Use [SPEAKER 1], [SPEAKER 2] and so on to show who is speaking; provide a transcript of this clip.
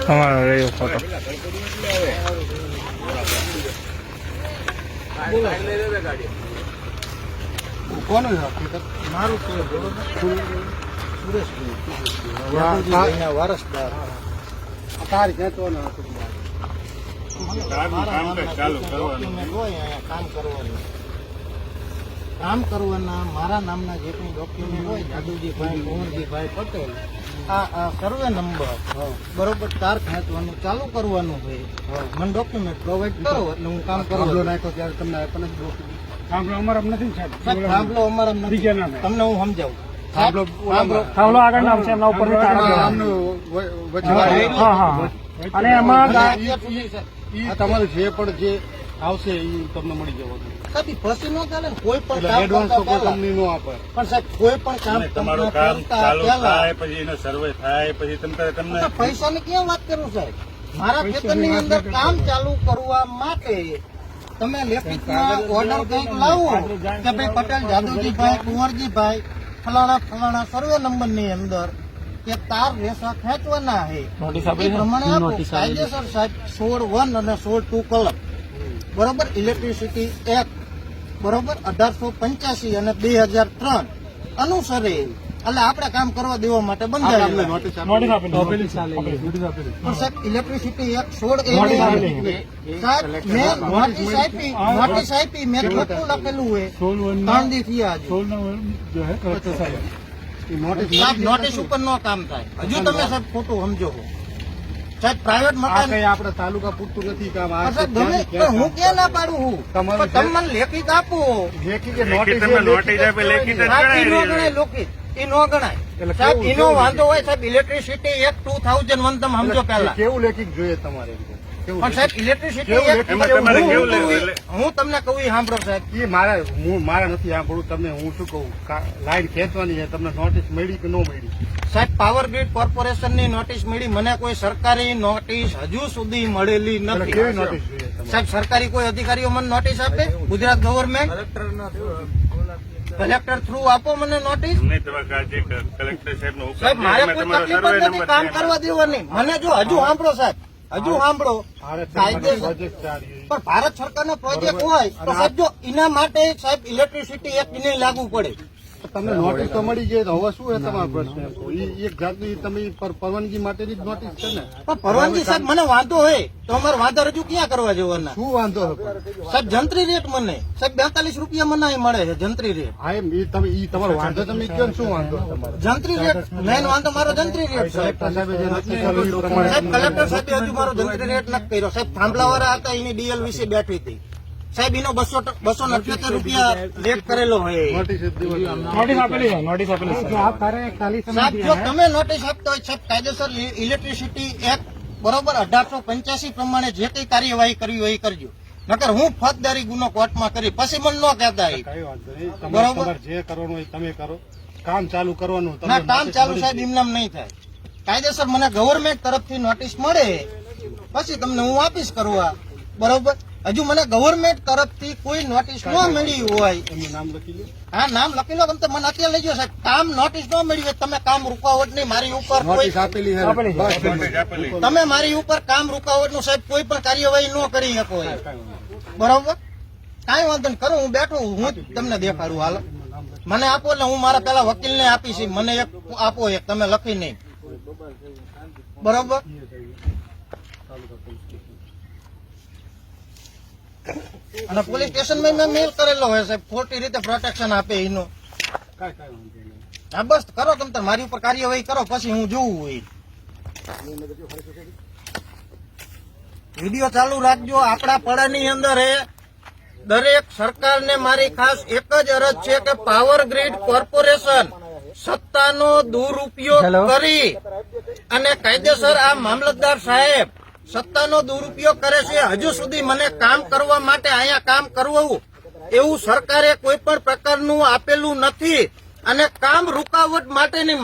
[SPEAKER 1] તમારો રહ્યો ફોટો
[SPEAKER 2] કોનું
[SPEAKER 3] મારું છે? વારસદાર
[SPEAKER 2] તાર ખેંચવાનો
[SPEAKER 3] કામ કરવાના મારા નામના જે કંઈ ડોક્યુમેન્ટ હોય જાદુજીભાઈ મોહનજીભાઈ પટેલ આ આ સર્વે નંબર. બરોબર ચાર ખેંચવાનું ચાલુ કરવાનું હોય મને ડોક્યુમેન્ટ પ્રોવાઈડ કરો એટલે હું કામ કરું.
[SPEAKER 2] નાખ્યો ત્યારે તમને આપણને.
[SPEAKER 4] થાંભલો અમારા નથી સાહેબ?
[SPEAKER 3] થાંભલો અમારા નથી. તમને હું સમજાવું?
[SPEAKER 2] થાંભલો
[SPEAKER 4] આગળ નામ છે એમના ઉપર અને એમાં
[SPEAKER 2] તમારું જે પણ જે આવશે એ તમને મળી જવાનું.
[SPEAKER 3] ઈ પછી ન ચાલે કોઈ પણ કામ
[SPEAKER 2] એડવાન્સ તો કોઈ કંપની નો આપે.
[SPEAKER 3] પણ સાહેબ કોઈ પણ કામ
[SPEAKER 5] તમારું કામ ચાલુ થાય પછી એનો સર્વે થાય પછી તમે તમને
[SPEAKER 3] તો પૈસાની ક્યાં વાત કરું સાહેબ? મારા ખેતરની અંદર કામ ચાલુ કરવા માટે તમે લેખિતમાં ઓર્ડર કંઈક લાવો કે ભાઈ પટેલ જાદવજીભાઈ કુંવરજીભાઈ ફલાણા ફલાણા સર્વે નંબરની અંદર કે તાર રેસા ખેંચવાના છે એ પ્રમાણે આપો. કાયદેસર સાહેબ સોળ વન અને સોળ ટુ કલમ. બરોબર ઇલેક્ટ્રિસિટી એક્ટ બરોબર અઢારસો પંચ્યાસી અને બે હજાર ત્રણ. અનુસરે. એટલે આપણે કામ કરવા દેવા માટે બંધાયેલા. ઇલેક્ટ્રિસિટી એક સોળ
[SPEAKER 4] નોટિસ
[SPEAKER 3] આપી નોટિસ આપી મેં ખોટું લખેલું હોય. ત્રણ દી થયા
[SPEAKER 2] નોટિસ
[SPEAKER 3] ઉપર નો કામ થાય. હજુ તમે સાહેબ ખોટું સમજો. સાહેબ પ્રાઇવેટ મકાન
[SPEAKER 2] કઈ તાલુકા પૂરતું નથી કામ. આ
[SPEAKER 3] પણ સાહેબ ગમે પણ હું ક્યાં ના પાડું હું?
[SPEAKER 2] તમારું
[SPEAKER 3] તમે મને લેખિત આપો
[SPEAKER 2] લેખી
[SPEAKER 5] લેખિત
[SPEAKER 2] નોટિસ
[SPEAKER 5] તમે
[SPEAKER 2] એ
[SPEAKER 5] લેખિત
[SPEAKER 3] નો
[SPEAKER 5] ગણાય.
[SPEAKER 3] નો સાહેબ
[SPEAKER 2] કેવું-
[SPEAKER 3] વાંધો હોય સાહેબ ઇલેક્ટ્રિસિટી એક ટુ થાઉઝન્ડ વન તમે સમજો પહેલા.
[SPEAKER 2] કેવું લેખિત જોઈએ તમારે
[SPEAKER 3] પણ સાહેબ ઇલેક્ટ્રિસિટી હું-
[SPEAKER 5] કેવું
[SPEAKER 3] હું-
[SPEAKER 5] લેવું?
[SPEAKER 3] હું તમને કહું સાંભળો સાહેબ
[SPEAKER 2] એ મારે હું મારે નથી સાંભળવું તમને હું શું કહું? લાઈન ખેંચવાની છે તમને નોટિસ મળી કે ન મળી?
[SPEAKER 3] સાહેબ પાવર ગ્રીડ કોર્પોરેશનની નોટિસ મળી મને કોઈ સરકારી નોટિસ હજુ સુધી મળેલી નથી.
[SPEAKER 2] નોટિસ
[SPEAKER 3] સાહેબ સરકારી કોઈ અધિકારીઓ મને નોટિસ આપે? ગુજરાત ગવર્મેન્ટ કલેક્ટર થ્રુ આપો મને નોટિસ.
[SPEAKER 5] કલેક્ટર
[SPEAKER 3] સાહેબ મારે કોઈ તકલીફ નથી કામ કરવા દેવાની. મને જો હજુ સાંભળો સાહેબ. હજુ સાંભળો પણ ભારત સરકારનો પ્રોજેક્ટ હોય તો સાહેબ જો એના માટે સાહેબ ઇલેક્ટ્રિસિટી એક્ટ નહીં લાગુ પડે.
[SPEAKER 2] તમને નોટિસ તો મળી ગઈ હવે શું છે તમારો પ્રશ્ન એક જાતની તમે પરવાનગી માટેની જ નોટિસ છે ને?
[SPEAKER 3] પણ પરવાનગી સાહેબ મને વાંધો હોય તો અમારે વાંધો રજૂ ક્યાં કરવા જવાના
[SPEAKER 2] શું વાંધો
[SPEAKER 3] સાહેબ જંત્રી રેટ મને. સાહેબ બેતાલીસ રૂપિયા મને અહીં મળે છે જંત્રી રેટ
[SPEAKER 2] હા એમ તમે ઈ તમારો વાંધો તમે કયો શું વાંધો?
[SPEAKER 3] જંત્રી રેટ મેન વાંધો મારો જંત્રી રેટ સાહેબ
[SPEAKER 2] કલેક્ટર સાહેબે
[SPEAKER 3] હજુ મારો જંત્રી રેટ નક્કી કર્યો. સાહેબ થાંભલા વાળા હતા એની ડીએલ વિશે બેઠી હતી. સાહેબ એનો બસો બસો અઠ્યોતેર રૂપિયા રેટ કરેલો હોય.
[SPEAKER 2] નોટિસ
[SPEAKER 4] આપેલી છે નોટિસ આપેલી છે
[SPEAKER 3] સાહેબ જો તમે નોટિસ આપતા હોય સાહેબ કાયદેસર ઇલેક્ટ્રિસિટી એક્ટ બરોબર અઢારસો પંચ્યાસી પ્રમાણે જે કઈ કાર્યવાહી કરવી હોય એ કરજો. નકર હું ફોજદારી ગુનો કોર્ટમાં કરી પછી મને ન કહેતા બરોબર.
[SPEAKER 2] જે કરવાનું હોય તમે કરો. કામ ચાલુ કરવાનું
[SPEAKER 3] ના કામ ચાલુ સાહેબ. એમનામ નહીં થાય. કાયદેસર મને ગવર્મેન્ટ તરફથી નોટિસ મળે. પછી તમને હું આપીશ કરવા બરોબર? હજુ મને ગવર્મેન્ટ તરફથી કોઈ નોટિસ ન મળી હોય.
[SPEAKER 2] એમનું નામ લખી લો.
[SPEAKER 3] હા નામ લખી લો તમે તો મને અત્યારે લઈ જાઓ સાહેબ. કામ નોટિસ ન મળી હોય તમે કામ રૂકાવટ નહીં. મારી ઉપર. તમે મારી ઉપર કામ રૂકાવટનું સાહેબ કોઈ પણ કાર્યવાહી ન કરી શકો. બરોબર? કાંઈ વાંધો નહીં. કરો હું બેઠો હું તમને દેખાડું હાલો. મને આપો એટલે હું મારા પેલા વકીલ ને આપીશ. મને એક આપો એક. તમે લખી નહીં. બરોબર? અને પોલીસ સ્ટેશનમાં મેં મેલ કરેલો હોય સાહેબ. ખોટી રીતે પ્રોટેક્શન આપે એનું. હા બસ કરો તમે તાર મારી ઉપર કાર્યવાહી કરો પછી હું જોઉં હોય. વીડિયો ચાલુ રાખજો. આપણા પડાની અંદર એ દરેક સરકારને મારી ખાસ એક જ અરજ છે કે પાવર ગ્રીડ કોર્પોરેશન સત્તાનો દુરુપયોગ કરી અને કાયદેસર આ મામલતદાર સાહેબ સત્તાનો દુરુપયોગ કરે છે. હજુ સુધી મને કામ કરવા માટે અહીંયા કામ કરવું એવું સરકારે કોઈ પણ પ્રકારનું આપેલું નથી. અને કામ રૂકાવટ માટેની